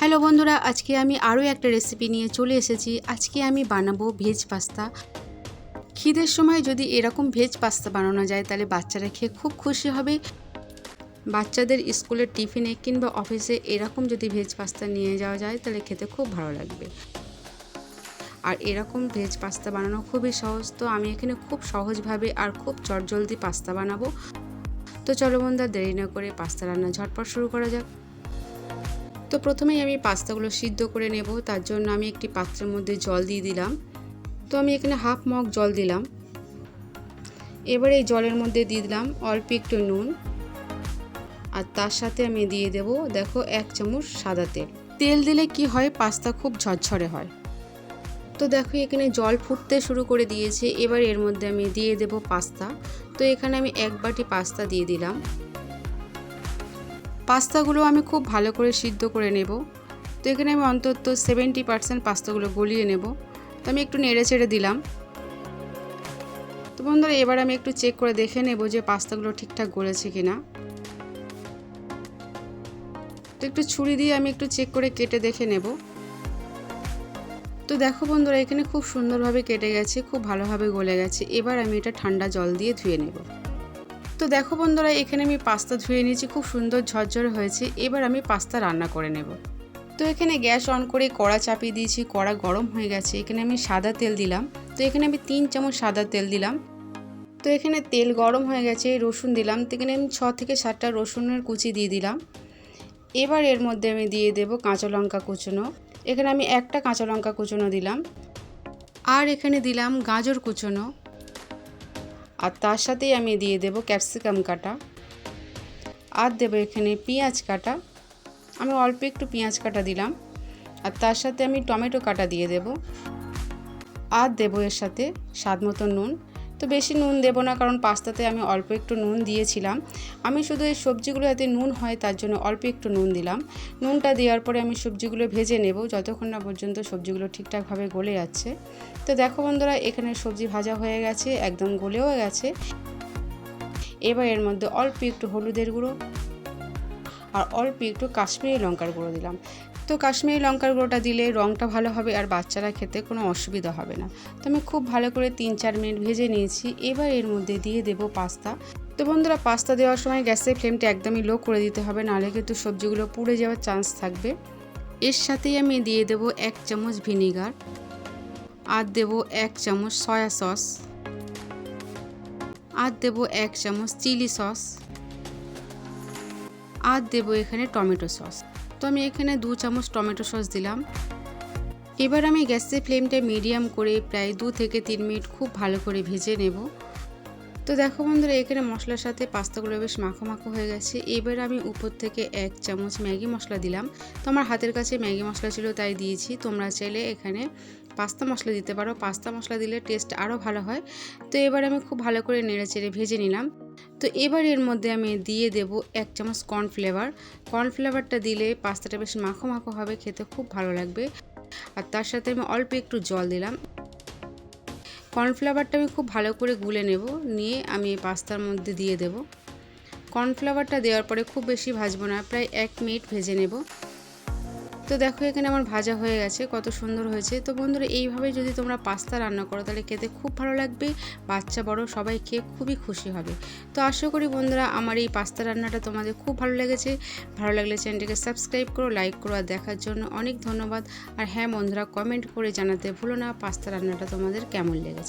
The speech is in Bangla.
হ্যালো বন্ধুরা, আজকে আমি আরও একটা রেসিপি নিয়ে চলে এসেছি। আজকে আমি বানাবো ভেজ পাস্তা। খিদের সময় যদি এরকম ভেজ পাস্তা বানানো যায়, তাহলে বাচ্চারা খেয়ে খুব খুশি হবে। বাচ্চাদের স্কুলের টিফিনে কিংবা অফিসে এরকম যদি ভেজ পাস্তা নিয়ে যাওয়া যায়, তাহলে খেতে খুব ভালো লাগবে। আর এরকম ভেজ পাস্তা বানানো খুবই সহজ। তো আমি এখানে খুব সহজভাবে আর খুব চটজলদি পাস্তা বানাবো। তো চলো বন্ধুরা, দেরি না করে পাস্তা রান্না ঝটপট শুরু করা যাক। তো প্রথমেই আমি পাস্তাগুলো সিদ্ধ করে নেব, তার জন্য আমি একটি পাত্রের মধ্যে জল দিয়ে দিলাম। তো আমি এখানে হাফ মগ জল দিলাম। এবার এই জলের মধ্যে দিয়ে দিলাম অল্প একটু নুন। আর তার সাথে আমি দিয়ে দেব, দেখো, এক চামচ সাদা তেল। তেল দিলে কি হয়, পাস্তা খুব ঝরঝরে হয়। তো দেখো, এখানে জল ফুটতে শুরু করে দিয়েছে। এবার এর মধ্যে আমি দিয়ে দেব পাস্তা। তো এখানে আমি এক বাটি পাস্তা দিয়ে দিলাম। পাস্তাগুলো আমি খুব ভালো করে সিদ্ধ করে নেব। তো এখানে আমি অন্তত সেভেন্টি পার্সেন্ট পাস্তাগুলো গলিয়ে নেব। তো আমি একটু নেড়ে চেড়ে দিলাম। তো বন্ধুরা, এবার আমি একটু চেক করে দেখে নেব যে পাস্তাগুলো ঠিকঠাক গলেছে কি না তো একটু ছুরি দিয়ে আমি একটু চেক করে কেটে দেখে নেব। তো দেখো বন্ধুরা, এখানে খুব সুন্দরভাবে কেটে গেছে, খুব ভালোভাবে গলে গেছে। এবার আমি এটা ঠান্ডা জল দিয়ে ধুয়ে নেব। তো দেখো বন্ধুরা, এখানে আমি পাস্তা ধুয়ে নিয়েছি, খুব সুন্দর ঝরঝরে হয়েছে। এবার আমি পাস্তা রান্না করে নেব। তো এখানে গ্যাস অন করে কড়া চাপিয়ে দিয়েছি, কড়া গরম হয়ে গেছে। এখানে আমি সাদা তেল দিলাম। তো এখানে আমি তিন চামচ সাদা তেল দিলাম। তো এখানে তেল গরম হয়ে গেছে, রসুন দিলাম। তো এখানে আমি ছ থেকে সাতটা রসুনের কুচি দিয়ে দিলাম। এবার এর মধ্যে আমি দিয়ে দেব কাঁচা লঙ্কা কুচনো। এখানে আমি একটা কাঁচা লঙ্কা কুচনো দিলাম। আর এখানে দিলাম গাজর কুচনো। আর তার সাথেই আমি দিয়ে দেব ক্যাপসিকাম কাটা। আর দেবো এখানে পেঁয়াজ কাটা। আমি অল্প একটু পেঁয়াজ কাটা দিলাম। আর তার সাথে আমি টমেটো কাটা দিয়ে দেব। আর দেবো এর সাথে স্বাদ মতো নুন। তো বেশি নুন দেবো না, কারণ পাস্তাতে আমি অল্প একটু নুন দিয়েছিলাম। আমি শুধু এই সবজিগুলো যাতে নুন হয়, তার জন্য অল্প একটু নুন দিলাম। নুনটা দেওয়ার পরে আমি সবজিগুলো ভেজে নেব, যতক্ষণ না পর্যন্ত সবজিগুলো ঠিকঠাকভাবে গলে যাচ্ছে। তো দেখো বন্ধুরা, এখানে সবজি ভাজা হয়ে গেছে, একদম গলেও গেছে। এবার এর মধ্যে অল্প একটু হলুদের গুঁড়ো আর অল্প একটু কাশ্মীরি লঙ্কার গুঁড়ো দিলাম। তো কাশ্মীরি লঙ্কার গুঁড়োটা দিলে রঙটা ভালো হবে আর বাচ্চারা খেতে কোনো অসুবিধা হবে না। তো আমি খুব ভালো করে তিন চার মিনিট ভেজে নিয়েছি। এবার এর মধ্যে দিয়ে দেব পাস্তা। তো বন্ধুরা, পাস্তা দেওয়ার সময় গ্যাসের ফ্লেমটা একদমই লো করে দিতে হবে, নাহলে কিন্তু সবজিগুলো পুড়ে যাওয়ার চান্স থাকবে। এর সাথেই আমি দিয়ে দেব এক চামচ ভিনিগার, আর দেব এক চামচ সয়া সস, আর দেব এক চামচ চিলি সস, আর দেবো এখানে টমেটো সস। তো আমি এখানে দু চামচ টমেটো সস দিলাম। এবার আমি গ্যাসের ফ্লেমটা মিডিয়াম করে প্রায় দু থেকে তিন মিনিট খুব ভালো করে ভেজে নেব। তো দেখো বন্ধুরা, এখানে মশলার সাথে পাস্তাগুলো বেশ মাখো মাখো হয়ে গেছে। এবার আমি উপর থেকে এক চামচ ম্যাগি মশলা দিলাম। তো আমার হাতের কাছে ম্যাগি মশলা ছিল, তাই দিয়েছি। তোমরা চাইলে এখানে পাস্তা মশলা দিতে পারো। পাস্তা মশলা দিলে টেস্ট আরও ভালো হয়। তো এবার আমি খুব ভালো করে নেড়ে চেড়ে ভেজে নিলাম। তো এবার এর মধ্যে আমি দিয়ে দেব এক চামচ কর্নফ্লেভার কর্নফ্লেভারটা দিলে পাস্তাটা বেশ মাখো মাখো হবে, খেতে খুব ভালো লাগবে। আর তার সাথে আমি অল্প একটু জল দিলাম। কর্নফ্লাওয়ারটা আমি খুব ভালো করে গুলে নেব, নিয়ে আমি পাস্তার মধ্যে দিয়ে দেব। কর্নফ্লাওয়ারটা দেওয়ার পরে খুব বেশি ভাজবো না, প্রায় এক মিনিট ভেজে নেব। তো দেখো, এখানে আমার ভাজা হয়ে গেছে, কত সুন্দর হয়েছে। তো বন্ধুরা এইভাবে যদি তোমরা পাস্তা রান্না করো, তাহলে খেতে খুব ভালো লাগবে, বাচ্চা, বড়, সবাই খেয়ে খুবই খুশি হবে। তো আশা করি বন্ধুরা, আমার এই পাস্তা রান্নাটা তোমাদের খুব ভালো লেগেছে। ভালো লাগলে চ্যানেলটিকে সাবস্ক্রাইব করো, লাইক করো, আর দেখার জন্য অনেক ধন্যবাদ। আর হ্যাঁ বন্ধুরা, কমেন্ট করে জানাতে ভুলো না, পাস্তা রান্নাটা তোমাদের কেমন লেগেছে।